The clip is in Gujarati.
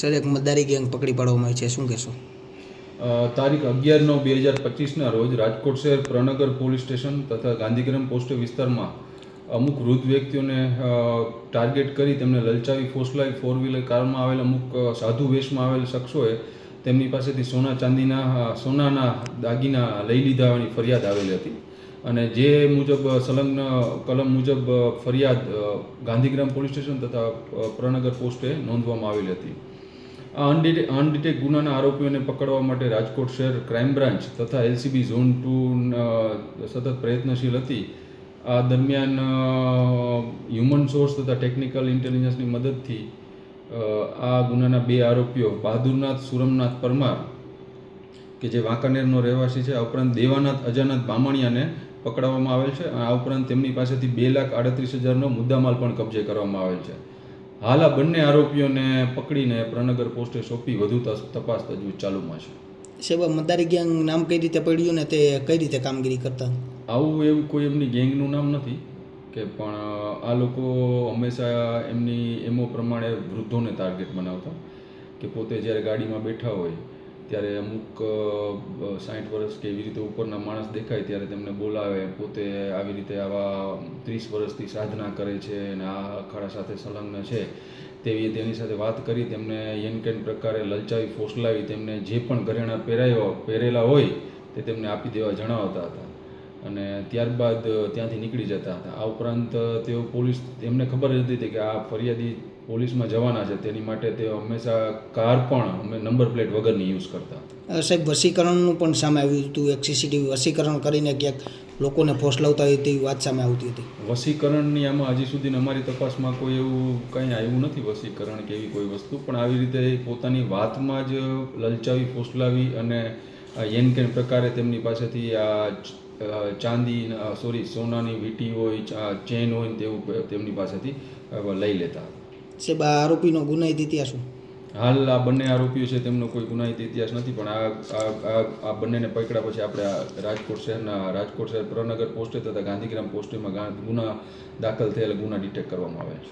સર, એક મતદારી ગેંગ પકડી પાડવામાં આવી છે. શું કહેશો? તારીખ અગિયાર નવ બે હજાર પચીસના રોજ રાજકોટ શહેર પ્રનગર પોલીસ સ્ટેશન તથા ગાંધીગ્રામ પોસ્ટ વિસ્તારમાં અમુક વૃદ્ધ વ્યક્તિઓને ટાર્ગેટ કરી તેમને લલચાવી ફોસલાવી ફોર વ્હીલર કારમાં આવેલ અમુક સાધુ વેશમાં આવેલ શખ્સોએ તેમની પાસેથી સોના ચાંદીના સોનાના દાગીના લઈ લીધા હોવાની ફરિયાદ આવેલી હતી. અને જે મુજબ સંલગ્ન કલમ મુજબ ફરિયાદ ગાંધીગ્રામ પોલીસ સ્ટેશન તથા પ્રનગર પોસ્ટે નોંધવામાં આવેલી હતી. આ અનડિટે અનડિટેક ગુનાના આરોપીઓને પકડવા માટે રાજકોટ શહેર ક્રાઇમ બ્રાન્ચ તથા એલસીબી ઝોન ટુ સતત પ્રયત્નશીલ હતી. આ દરમિયાન હ્યુમન સોર્સ તથા ટેકનિકલ ઇન્ટેલિજન્સની મદદથી આ ગુનાના બે આરોપીઓ બહાદુરનાથ સુરમનાથ પરમાર, કે જે વાંકાનેરનો રહેવાસી છે, આ ઉપરાંત દેવાનાથ અજાનાથ બામણિયાને પકડવામાં આવેલ છે. આ ઉપરાંત તેમની પાસેથી બે લાખ આડત્રીસ હજારનો મુદ્દામાલ પણ કબજે કરવામાં આવેલ છે. હાલ આ બંને આરોપીઓને પકડીને પ્રનગર પોસ્ટે સોંપી વધુ તપાસ તજવીજ ચાલુમાં છે. સાહેબ મદારી ગેંગ નામ કઈ રીતે પડ્યું ને તે કઈ રીતે કામગીરી કરતા? આવું એવું કોઈ એમની ગેંગનું નામ નથી કે પણ આ લોકો હંમેશા એમની એમો પ્રમાણે વૃદ્ધોને ટાર્ગેટ બનાવતા કે પોતે જ્યારે ગાડીમાં બેઠા હોય ત્યારે અમુક સાઠ વર્ષ કે એવી રીતે ઉપરના માણસ દેખાય ત્યારે તેમને બોલાવે, પોતે આવી રીતે આવા ત્રીસ વર્ષથી સાધના કરે છે અને આ અખાડા સાથે સંલગ્ન છે. તેવી, તેની સાથે વાત કરી, તેમને યનકેન પ્રકારે લલચાવી, ફોસલાવી, તેમને જે પણ ઘરેણાં પહેરાયો, પહેરેલા હોય, તે તેમને આપી દેવા જણાવતા હતા. અને ત્યારબાદ ત્યાંથી નીકળી જતા હતા. આ ઉપરાંત તેઓ પોલીસ એમને ખબર જ હતી કે આ ફરિયાદી પોલીસમાં જવાના છે. તેની માટે તેઓ હંમેશા કાર પણ અમે નંબર પ્લેટ વગરની યુઝ કરતા સાહેબ વસીકરણનું પણ સામે આવ્યું હતું. એક સીસીટીવી વસીકરણ કરીને ક્યાંક લોકોને ફોસલાવતા હોય તેવી વાત સામે આવતી હતી. વસીકરણની આમાં હજી સુધી અમારી તપાસમાં કોઈ એવું કંઈ આવ્યું નથી વસીકરણ કે એવી કોઈ વસ્તુ. પણ આવી રીતે પોતાની વાતમાં જ લલચાવી ફોસલાવી અને યેન કેન પ્રકારે તેમની પાસેથી આ ચાંદી સોરી સોનાની વીંટી હોય ચેન હોય તેવું તેમની પાસેથી લઈ લેતા. સાહેબ આ આરોપીનો ગુનાહિત ઇતિહાસ શું? હાલ આ બંને આરોપીઓ છે તેમનો કોઈ ગુનાહિત ઇતિહાસ નથી પણ આ આ બંનેને પકડ્યા પછી આપણે રાજકોટ શહેરના રાજકોટ શહેર પ્રનગર પોસ્ટે તથા ગાંધીગ્રામ પોસ્ટેમાં ગુના દાખલ થયેલા ગુના ડિટેક્ટ કરવામાં આવ્યા છે.